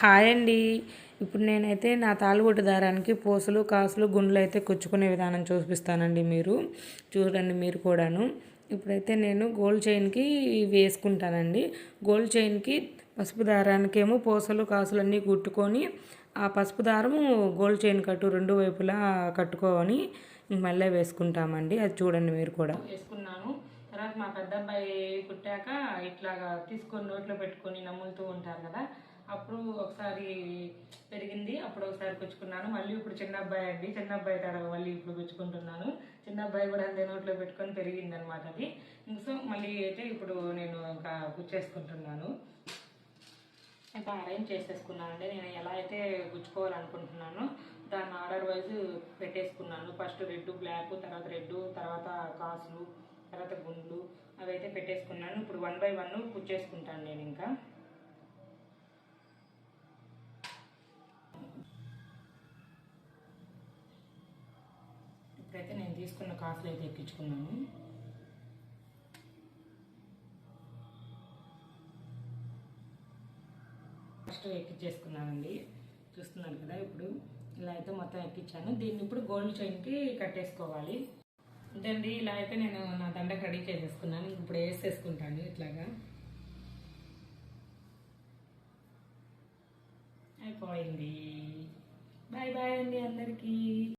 Hi అండి. ఇప్పుడు నేనైతే నా తాళిబొట్టు దారానికి పూసలు కాసులు గుండ్లు అయితే కుచ్చుకునే విధానం చూపిస్తానండి మీరు. చూడండి మీరు కూడాను. ఇప్పుడైతే నేను గోల్డ్ చైన్కి వేసుకుంటానండి. గోల్డ్ చైన్కి పసుపు దారానికి ఏమో పూసలు కాసులన్నీ కుట్టుకొని ఆ పసుపు దారము గోల్డ్ చైన్ కట్టు రెండు వైపులా కట్టుకోవని మళ్ళీ వేసుకుంటామండి. అది చూడండి మీరు కూడా. వేసుకున్నాను. తర్వాత మా పెద్ద అబ్బాయి కుట్టాక ఇట్లాగా తీసుకొని నోట్లో పెట్టుకొని నమ్ములుతూ ఉంటారు కదా ఒకసారి పెరిగింది అప్పుడు ఒకసారి కుచ్చుకున్నాను మళ్ళీ ఇప్పుడు చిన్న అబ్బాయి అండి. చిన్న అబ్బాయి తర్వాత మళ్ళీ ఇప్పుడు కుచ్చుకుంటున్నాను చిన్న అబ్బాయి కూడా అంతే నోట్లో పెట్టుకొని పెరిగింది అనమాట అది. సో మళ్ళీ అయితే ఇప్పుడు నేను ఇంకా కుచ్చేసుకుంటున్నాను ఇంకా అరేంజ్ చేసేసుకున్నానండి. నేను ఎలా అయితే గుచ్చుకోవాలనుకుంటున్నానో దాన్ని ఆర్డర్ వైజ్ పెట్టేసుకున్నాను. ఫస్ట్ రెడ్ బ్లాక్ తర్వాత రెడ్ తర్వాత కాసులు తర్వాత గుండ్లు అవి అయితే పెట్టేసుకున్నాను. ఇప్పుడు వన్ బై వన్ కుచ్చేసుకుంటాను నేను ఇంకా. ఇప్పుడైతే నేను తీసుకున్న కాసులు అయితే ఎక్కించుకున్నాను. ఫస్ట్ ఎక్కించేసుకున్నానండి చూస్తున్నారు కదా ఇప్పుడు. ఇలా అయితే మొత్తం ఎక్కించాను దీన్ని ఇప్పుడు గోల్డ్ చైన్కి కట్టేసుకోవాలి. అండి ఇలా అయితే నేను నా దండకు రెడీ చేసేసుకున్నాను. ఇప్పుడు వేసేసుకుంటాను ఇట్లాగా. అయిపోయింది. బాయ్ బాయ్ అండి అందరికీ.